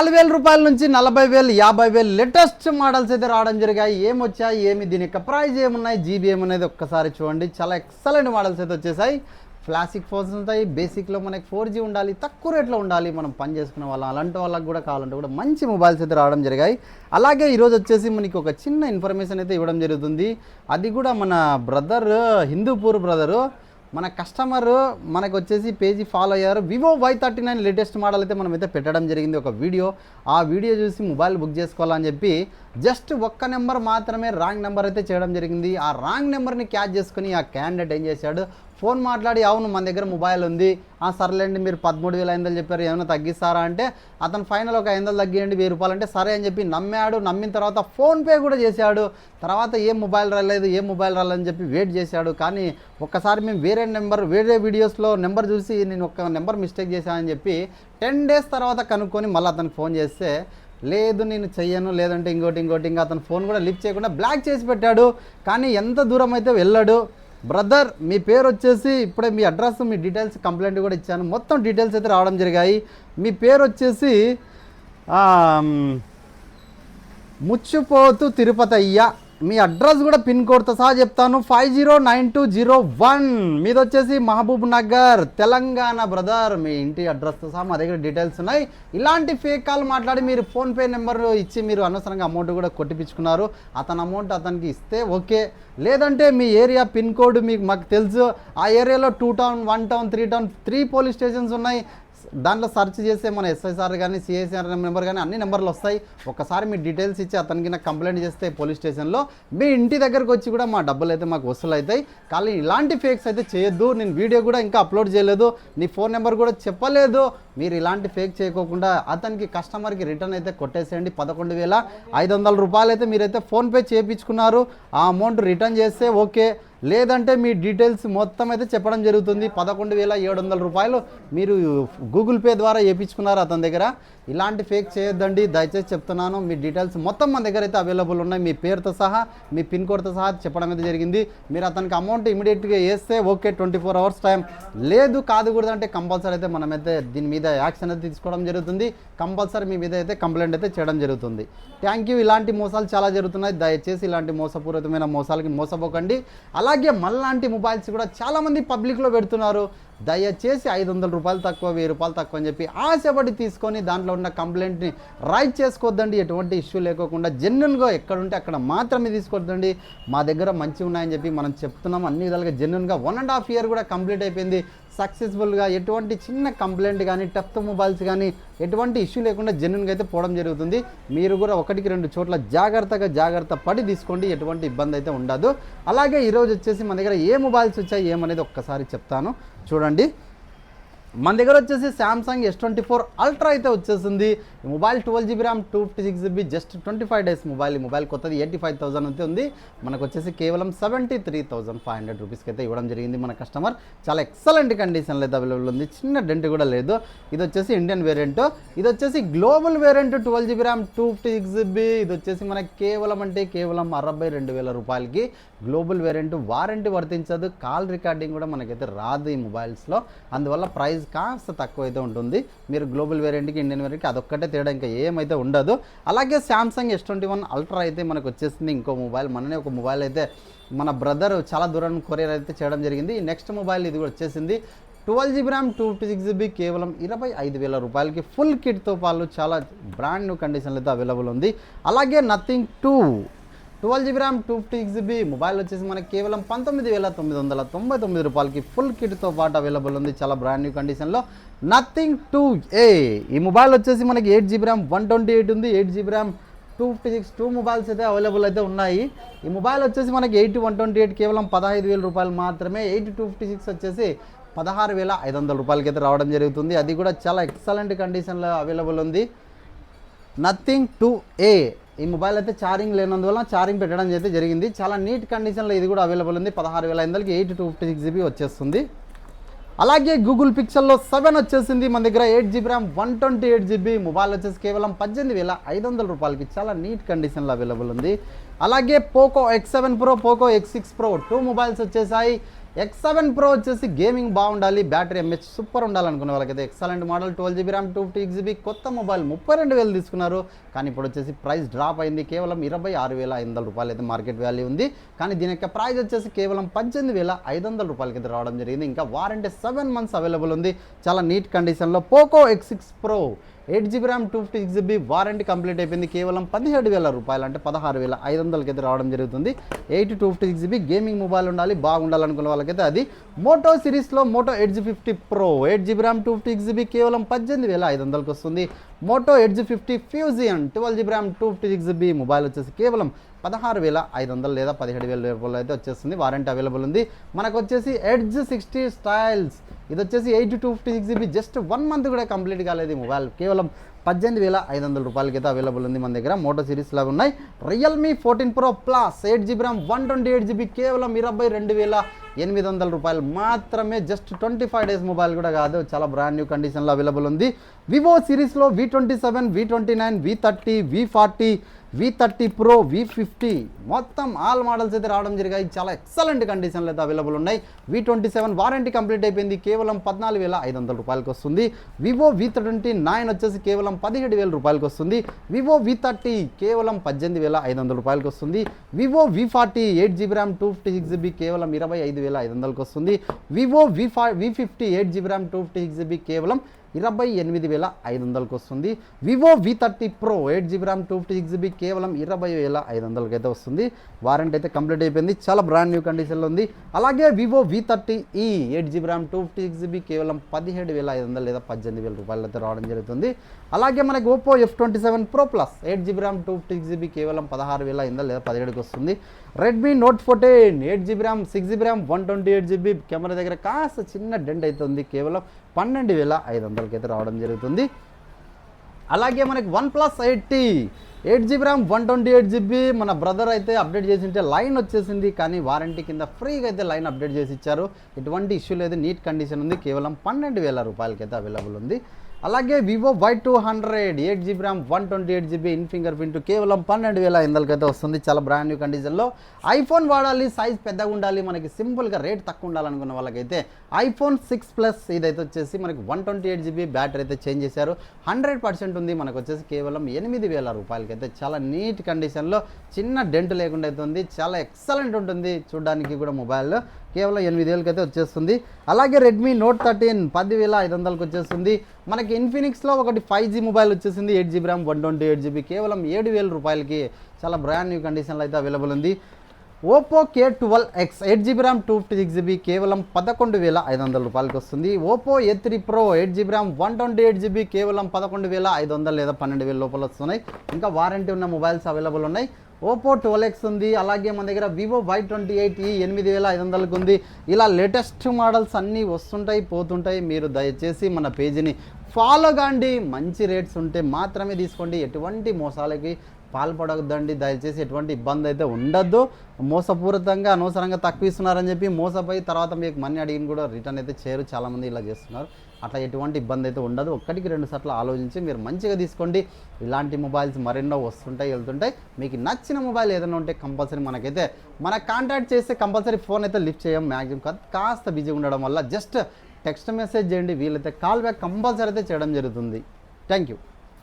నాలుగు వేల రూపాయల నుంచి నలభై వేలు యాభై వేలు లేటెస్ట్ మోడల్స్ అయితే రావడం జరిగాయి. ఏమొచ్చాయి ఏమి దీని యొక్క ప్రైజ్ ఏమున్నాయి జీబీ ఏమున్నది ఒక్కసారి చూడండి. చాలా ఎక్సలెంట్ మోడల్స్ అయితే వచ్చేసాయి. ఫ్లాసిక్ ఫోన్స్ ఉంటాయి బేసిక్లో మనకి ఫోర్ జీ ఉండాలి తక్కువ రేట్లో ఉండాలి మనం పని చేసుకునే వాళ్ళం. అలాంటి వాళ్ళకి కూడా కావాలంటే కూడా మంచి మొబైల్స్ అయితే రావడం జరిగాయి. అలాగే ఈరోజు వచ్చేసి మనకి ఒక చిన్న ఇన్ఫర్మేషన్ అయితే ఇవ్వడం జరుగుతుంది. అది కూడా మన బ్రదర్ హిందూపూర్ బ్రదరు మన కస్టమర్ మనకు వచ్చేసి పేజీ ఫాలో అయ్యారు. Vivo Y thirty nine latest model అయితే మనం అయితే పెట్టడం జరిగింది ఒక వీడియో. ఆ వీడియో చూసి మొబైల్ బుక్ చేసుకోవాలని చెప్పి జస్ట్ ఒక్క నెంబర్ మాత్రమే రాంగ్ నెంబర్ అయితే చేయడం జరిగింది. ఆ రాంగ్ నెంబర్ని క్యాచ్ చేసుకుని ఆ క్యాండిడేట్ ఏం చేశాడు? ఫోన్ మాట్లాడి అవును మన దగ్గర మొబైల్ ఉంది. ఆ సర్లేండి మీరు పదమూడు వేల ఐదు వందలు చెప్పారు ఏమైనా తగ్గిస్తారా? అంటే అతను ఫైనల్ ఒక ఐదు వందలు తగ్గియండి వెయ్యి రూపాయలు అంటే సరే అని చెప్పి నమ్మాడు. నమ్మిన తర్వాత ఫోన్పే కూడా చేశాడు. తర్వాత ఏ మొబైల్ రాలేదు ఏ మొబైల్ రాలేదని చెప్పి వెయిట్ చేశాడు. కానీ ఒక్కసారి మేము వేరే నెంబర్ వేరే వీడియోస్లో నెంబర్ చూసి నేను ఒక నెంబర్ మిస్టేక్ చేశానని చెప్పి టెన్ డేస్ తర్వాత కనుక్కొని మళ్ళీ అతనికి ఫోన్ చేస్తే లేదు నేను చెయ్యను. లేదంటే ఇంకోటి ఇంకోటి. ఇంకా అతను ఫోన్ కూడా లిఫ్ట్ చేయకుండా బ్లాక్ చేసి పెట్టాడు. కానీ ఎంత దూరం అయితే వెళ్ళాడు బ్రదర్ మీ పేరు వచ్చేసి ఇప్పుడే మీ అడ్రస్ మీ డీటెయిల్స్ కంప్లైంట్ కూడా ఇచ్చాను. మొత్తం డీటెయిల్స్ అయితే రావడం జరిగాయి. మీ పేరు వచ్చేసి ఆమ్, ముచ్చిపోతు తిరుపతి అయ్య మీ అడ్రస్ కూడా పిన్ కోడ్తో సహా చెప్తాను. Five zero nine two zero one. మీది వచ్చేసి మహబూబ్ నగర్ తెలంగాణ బ్రదర్. మీ ఇంటి అడ్రస్తో సహా మా దగ్గర డీటెయిల్స్ ఉన్నాయి. ఇలాంటి ఫేక్ కాల్ మాట్లాడి మీరు ఫోన్పే నెంబర్ ఇచ్చి మీరు అనవసరంగా అమౌంట్ కూడా కొట్టిపించుకున్నారు అతని అమౌంట్ అతనికి ఇస్తే ఓకే. లేదంటే మీ ఏరియా పిన్ కోడ్ మీకు మాకు తెలుసు. ఆ ఏరియాలో two town one town three town three police stations ఉన్నాయి. దాంట్లో సెర్చ్ చేస్తే మన ఎస్ఐసార్ కానీ సిఐసిఆర్ నెంబర్ కానీ అన్ని నెంబర్లు వస్తాయి. ఒకసారి మీ డీటెయిల్స్ ఇచ్చి అతనికి నాకు కంప్లైంట్ చేస్తే పోలీస్ స్టేషన్లో మీ ఇంటి దగ్గరకు వచ్చి కూడా మా డబ్బులు అయితే మాకు వసూలు అవుతాయి. కానీ ఇలాంటి ఫేక్స్ అయితే చేయొద్దు. నేను వీడియో కూడా ఇంకా అప్లోడ్ చేయలేదు. నీ ఫోన్ నెంబర్ కూడా చెప్పలేదు. మీరు ఇలాంటి ఫేక్ చేయకోకుండా అతనికి కస్టమర్కి రిటర్న్ అయితే కొట్టేసేయండి. పదకొండు వేల ఐదు వందల రూపాయలు అయితే మీరైతే ఫోన్పే చేయించుకున్నారు. ఆ అమౌంట్ రిటర్న్ చేస్తే ఓకే. లేదంటే మీ డీటెయిల్స్ మొత్తం అయితే చెప్పడం జరుగుతుంది. పదకొండు వేల ఏడు వందల రూపాయలు మీరు గూగుల్ పే ద్వారా వేయించుకున్నారు అతని దగ్గర. ఇలాంటి ఫేక్ చేయొద్దండి. దయచేసి చెప్తున్నాను మీ డీటెయిల్స్ మొత్తం మన దగ్గర అయితే అవైలబుల్ ఉన్నాయి. మీ పేరుతో సహా మీ పిన్ కోడ్తో సహా చెప్పడం అయితే జరిగింది. మీరు అతనికి అమౌంట్ ఇమీడియట్గా వేస్తే okay twenty four hours time లేదు కాదు కూడా అంటే కంపల్సరీ అయితే మనమైతే దీని మీద యాక్షన్ అయితే తీసుకోవడం జరుగుతుంది. కంపల్సరీ మీ మీద అయితే కంప్లైంట్ అయితే చేయడం జరుగుతుంది. థ్యాంక్ యూ ఇలాంటి మోసాలు చాలా జరుగుతున్నాయి. దయచేసి ఇలాంటి మోసపూరితమైన మోసాలకి మోసపోకండి. అలా అలాగే మళ్ళాంటి మొబైల్స్ కూడా చాలామంది పబ్లిక్లో పెడుతున్నారు. దయచేసి ఐదు వందల రూపాయలు తక్కువ వెయ్యి రూపాయలు తక్కువ అని చెప్పి ఆశపడి తీసుకొని దాంట్లో ఉన్న కంప్లైంట్ని రైట్ చేసుకోవద్దండి. ఎటువంటి ఇష్యూ లేకోకుండా జెన్యున్గా ఎక్కడుంటే అక్కడ మాత్రమే తీసుకోవద్దండి. మా దగ్గర మంచి ఉన్నాయని చెప్పి మనం చెప్తున్నాం. అన్ని విధాలుగా జెన్యున్గా వన్ అండ్ హాఫ్ ఇయర్ కూడా కంప్లీట్ అయిపోయింది. సక్సెస్ఫుల్గా ఎటువంటి చిన్న కంప్లైంట్ కానీ టఫ్ మొబైల్స్ కానీ ఎటువంటి ఇష్యూ లేకుండా జెన్యున్గా అయితే పోవడం జరుగుతుంది. మీరు కూడా ఒకటికి రెండు చోట్ల జాగ్రత్తగా జాగ్రత్త పడి తీసుకోండి. ఎటువంటి ఇబ్బంది అయితే ఉండదు. అలాగే ఈరోజు వచ్చేసి మన దగ్గర ఏ మొబైల్స్ వచ్చాయి ఏమనేది ఒక్కసారి చెప్తాను. చూడండి. మన దగ్గర వచ్చేసి Samsung S twenty four ultra అయితే వచ్చేసింది. Mobile twelve GB RAM two fifty six GB just twenty five days mobile ఈ మొబైల్ కొత్తది ఎయిటీ ఫైవ్ థౌసండ్ అయితే ఉంది. మనకు వచ్చేసి కేవలం seventy three thousand five hundred రూపీస్కి అయితే ఇవ్వడం జరిగింది మన కస్టమర్ చాలా ఎక్సలెంట్ కండిషన్లో అయితే అవైలబుల్ ఉంది. చిన్న డెంట్ కూడా లేదు. ఇది వచ్చేసి ఇండియన్ వేరియంట్ ఇది వచ్చేసి global variant twelve GB RAM two fifty six GB ఇది వచ్చేసి మనకి కేవలం అంటే కేవలం అరవై రెండు వేల రూపాయలకి గ్లోబల్ వేరియంట్ వారంటీ వర్తించదు. కాల్ రికార్డింగ్ కూడా మనకైతే రాదు ఈ మొబైల్స్లో అందువల్ల ప్రైస్ కాస్త తక్కువ అయితే ఉంటుంది. మీరు గ్లోబల్ వేరియంట్కి ఇండియన్ వేరియంట్కి అదొక్కటే తేడా ఇంకా ఏమైతే ఉండదు. అలాగే Samsung S twenty one ultra అయితే మనకు వచ్చేసింది. ఇంకో మొబైల్ మననే ఒక మొబైల్ అయితే మన బ్రదర్ చాలా దూరం కొరియర్ అయితే చేయడం జరిగింది. నెక్స్ట్ మొబైల్ ఇది కూడా వచ్చేసింది. Twelve GB RAM two fifty six GB కేవలం ఇరవై ఐదు వేల రూపాయలకి ఫుల్ కిట్తో పాటు చాలా బ్రాండ్ న్యూ కండిషన్లో అయితే అవైలబుల్ ఉంది. అలాగే Nothing two twelve GB RAM two fifty six GB mobile వచ్చేసి మనకి కేవలం పంతొమ్మిది వేల తొమ్మిది వందల తొంభై తొమ్మిది రూపాయలకి ఫుల్ కిట్తో పాటు అవైలబుల్ ఉంది. చాలా బ్రాండ్ న్యూ కండిషన్లో నథింగ్ టూ ఏ ఈ మొబైల్ వచ్చేసి మనకి eight GB RAM one twenty eight ఉంది. Eight GB RAM two fifty six two mobiles అయితే అవైలబుల్ అయితే ఉన్నాయి. ఈ మొబైల్ వచ్చేసి మనకి ఎయిట్ వన్ ట్వంటీ ఎయిట్ కేవలం పదహైదు వేల రూపాయలు మాత్రమే. ఎయిట్ టూ ఫిఫ్టీ సిక్స్ వచ్చేసి పదహారు వేల ఐదు వందల రూపాయలకి అయితే రావడం జరుగుతుంది. అది కూడా చాలా ఎక్సలెంట్ కండిషన్లో అవైలబుల్ ఉంది. నథింగ్ టూ ఏ ఈ మొబైల్ అయితే ఛార్జింగ్ లేనందువల్ల ఛార్జింగ్ పెట్టడం అయితే జరిగింది. చాలా నీట్ కండిషన్లో ఇది కూడా అవైలబుల్ ఉంది. పదహారు వేల ఐదు వందలకి eight two fifty six GB వచ్చేస్తుంది. అలాగే గూగుల్ పిక్సెల్లో సెవెన్ వచ్చేసింది. మన దగ్గర eight GB RAM one twenty eight GB mobile వచ్చేసి కేవలం పద్దెనిమిది వేల ఐదు వందల రూపాయలకి చాలా నీట్ కండిషన్లో అవైలబుల్ ఉంది. అలాగే Poco X seven pro Poco X six pro two mobiles వచ్చేసాయి. ఎక్స్ సెవెన్ ప్రో వచ్చేసి గేమింగ్ బాగుండాలి బ్యాటరీ ఎంహెచ్ సూపర్ ఉండాలనుకునే వాళ్ళకైతే excellent model twelve GB RAM two fifty GB కొత్త మొబైల్ ముప్పై రెండు వేలు తీసుకున్నారు. కానీ ఇప్పుడు వచ్చేసి ప్రైస్ డ్రాప్ అయింది కేవలం ఇరవై ఆరు వేల ఐదు వందల రూపాయలు అయితే మార్కెట్ వాల్యూ ఉంది. కానీ దీని యొక్క ప్రైస్ వచ్చేసి కేవలం పద్దెనిమిది వేల ఐదు వందల రూపాయలకి అయితే రావడం జరిగింది. ఇంకా వారంటీ సెవెన్ మంత్స్ అవైలబుల్ ఉంది. చాలా నీట్ కండిషన్లో Poco X six pro eight GB RAM two fifty six GB warranty complete అయిపోయింది. కేవలం పదిహేడు వేల రూపాయలు అంటే పదహారు వేల ఐదు వందలకి అయితే రావడం జరుగుతుంది. Eight two fifty six GB gaming mobile ఉండాలి బాగుండాలనుకున్న వాళ్ళకైతే అది. మోటో సిరీస్లో Moto eight G fifty pro eight GB RAM two fifty six GB కేవలం పద్దెనిమిది వేల ఐదు వందలకి వస్తుంది. Moto Edge fifty fusion twelve GB RAM two fifty six GB mobile వచ్చేసి కేవలం పదహారు వేల ఐదు వందలు లేదా పదిహేడు వేల రూపాయలు అయితే వచ్చేస్తుంది. వారంటీ అవైలబుల్ ఉంది. మనకు వచ్చేసి ఎడ్జ్ సిక్స్టీ స్టైల్స్ ఇది వచ్చేసి eight two fifty six GB just one month కూడా కంప్లీట్ కాలేదు మొబైల్ కేవలం పద్దెనిమిది వేల ఐదు వందల రూపాయలకి అయితే అవైలబుల్ ఉంది మన దగ్గర. మోటో సిరీస్ లాగా ఉన్నాయి. Realme fourteen pro plus eight GB RAM one twenty eight GB కేవలం ఇరవై రెండు వేల ఎనిమిది వందల రూపాయలు మాత్రమే just twenty five days mobile కూడా కాదు చాలా బ్రాండ్ న్యూ కండిషన్లో అవైలబుల్ ఉంది. వివో సిరీస్లో V twenty seven V twenty nine V thirty V forty V thirty pro V fifty మొత్తం ఆల్ మోడల్స్ అయితే రావడం జరిగాయి. చాలా ఎక్సలెంట్ కండిషన్లు అయితే అవైలబుల్ ఉన్నాయి. V twenty seven warranty complete అయిపోయింది. కేవలం పద్నాలుగు వేల ఐదు వందల రూపాయలకి వస్తుంది. వివో వి ట్వంటీ నైన్ వచ్చేసి కేవలం పదిహేడు వేల రూపాయలకి వస్తుంది. వివో వి థర్టీ కేవలం పద్దెనిమిది వేల ఐదు వందల రూపాయలకి వస్తుంది. Vivo V forty eight GB RAM two fifty six GB కేవలం ఇరవై ఐదు వేల ఐదు వందలకు వస్తుంది. వివో వి ఫా V fifty eight GB RAM two fifty six GB కేవలం ఇరవై ఎనిమిది వేల ఐదు వందలకు వస్తుంది Vivo V thirty pro eight GB RAM two fifty six GB కేవలం ఇరవై వేల ఐదు వందలకి అయితే వస్తుంది. వారంటీ అయితే కంప్లీట్ అయిపోయింది. చాలా బ్రాండ్ న్యూ కండిషన్లో ఉంది. అలాగే Vivo V thirty E eight GB RAM two fifty six GB కేవలం పదిహేడు వేల ఐదు వందలు లేదా పద్దెనిమిది వేల రూపాయలు అయితే రావడం జరుగుతుంది. అలాగే మనకి Oppo F twenty seven pro plus eight GB RAM two fifty six GB కేవలం పదహారు వేల ఐదు వందలు లేదా పదిహేడుకి వస్తుంది. Redmi Note fourteen eight GB RAM six GB RAM one twenty eight GB camera దగ్గర కాస్త చిన్న డెంట్ అవుతుంది కేవలం పన్నెండు వేల ఐదు వందలకి అయితే రావడం జరుగుతుంది. అలాగే మనకి OnePlus eighty eight GB RAM one twenty eight GB. మన బ్రదర్ అయితే అప్డేట్ చేసి ఉంటే లైన్ వచ్చేసింది కానీ వారంటీ కింద ఫ్రీగా అయితే లైన్ అప్డేట్ చేసి ఇచ్చారు. ఎటువంటి ఇష్యూ లేదు నీట్ కండిషన్ ఉంది. కేవలం పన్నెండు వేల రూపాయలకైతే అవైలబుల్ ఉంది. అలాగే Vivo Y two hundred eight GB RAM one twenty eight GB in fingerprint కేవలం పన్నెండు వేల ఐదులకి వస్తుంది. చాలా బ్రాండ్ న్యూ కండిషన్లో ఐఫోన్ వాడాలి సైజ్ పెద్దగా ఉండాలి మనకి సింపుల్గా రేట్ తక్కువ ఉండాలనుకున్న వాళ్ళకైతే ఐఫోన్ సిక్స్ ప్లస్ ఇదైతే వచ్చేసి మనకి one twenty eight GB battery అయితే చేంజ్ చేశారు. హండ్రెడ్ పర్సెంట్ ఉంది మనకు వచ్చేసి కేవలం ఎనిమిది వేల రూపాయలకైతే చాలా నీట్ కండిషన్లో చిన్న డెంట్ లేకుండా అయితే ఉంది. చాలా ఎక్సలెంట్ ఉంటుంది చూడడానికి కూడా మొబైల్ కేవలం ఎనిమిది వేలకి అయితే వచ్చేస్తుంది. అలాగే రెడ్మీ నోట్ థర్టీన్ పదివేల ఐదు వందలకి వచ్చేస్తుంది. మనకి ఇన్ఫినిక్స్లో ఒకటి ఫైవ్ జీ మొబైల్ వచ్చేసింది eight GB RAM one twenty eight GB కేవలం ఏడు వేల రూపాయలకి చాలా బ్రాండ్ న్యూ కండిషన్లో అయితే అవైలబుల్ ఉంది. Oppo K twelve X eight GB RAM two fifty six GB కేవలం పదకొండు వేల ఐదు వందల రూపాయలకి వస్తుంది. Oppo A three pro eight GB RAM one twenty eight GB కేవలం పదకొండు వేల ఐదు వందలు లేదా పన్నెండు వేల లోపల వస్తున్నాయి. ఇంకా వారంటీ ఉన్న మొబైల్స్ అవైలబుల్ ఉన్నాయి. ఓపో ట్వెల్వ్ ఎక్స్ ఉంది అలాగే మన దగ్గర వివో వై ట్వంటీ ఎయిట్ ఈ ఎనిమిది వేల ఐదు వందలకు ఉంది. ఇలా లేటెస్ట్ మోడల్స్ అన్నీ వస్తుంటాయి పోతుంటాయి. మీరు దయచేసి మన పేజీని ఫాలో కాండి. మంచి రేట్స్ ఉంటే మాత్రమే తీసుకోండి. ఎటువంటి మోసాలకి పాల్పడొద్దండి. దయచేసి ఎటువంటి ఇబ్బంది అయితే ఉండద్దు. మోసపూరితంగా అనవసరంగా తక్కువ ఇస్తున్నారని చెప్పి మోసపోయి తర్వాత మీకు మనీ అడిగిన కూడా రిటర్న్ అయితే చేయరు. చాలామంది ఇలా చేస్తున్నారు. అట్లా ఎటువంటి ఇబ్బంది అయితే ఉండదు. ఒక్కటికి రెండు సార్లు ఆలోచించి మీరు మంచిగా తీసుకోండి. ఇలాంటి మొబైల్స్ మరెన్నో వస్తుంటాయి వెళ్తుంటాయి. మీకు నచ్చిన మొబైల్ ఏదైనా ఉంటే కంపల్సరీ మనకైతే మన కాంటాక్ట్ చేస్తే కంపల్సరీ ఫోన్ అయితే లిఫ్ట్ చేయం మ్యాక్సిమం కాస్త బిజీగా ఉండడం వల్ల జస్ట్ టెక్స్ట్ మెసేజ్ చేయండి. వీలైతే కాల్ బ్యాక్ కంపల్సరీ అయితే చేయడం జరుగుతుంది. Thank you.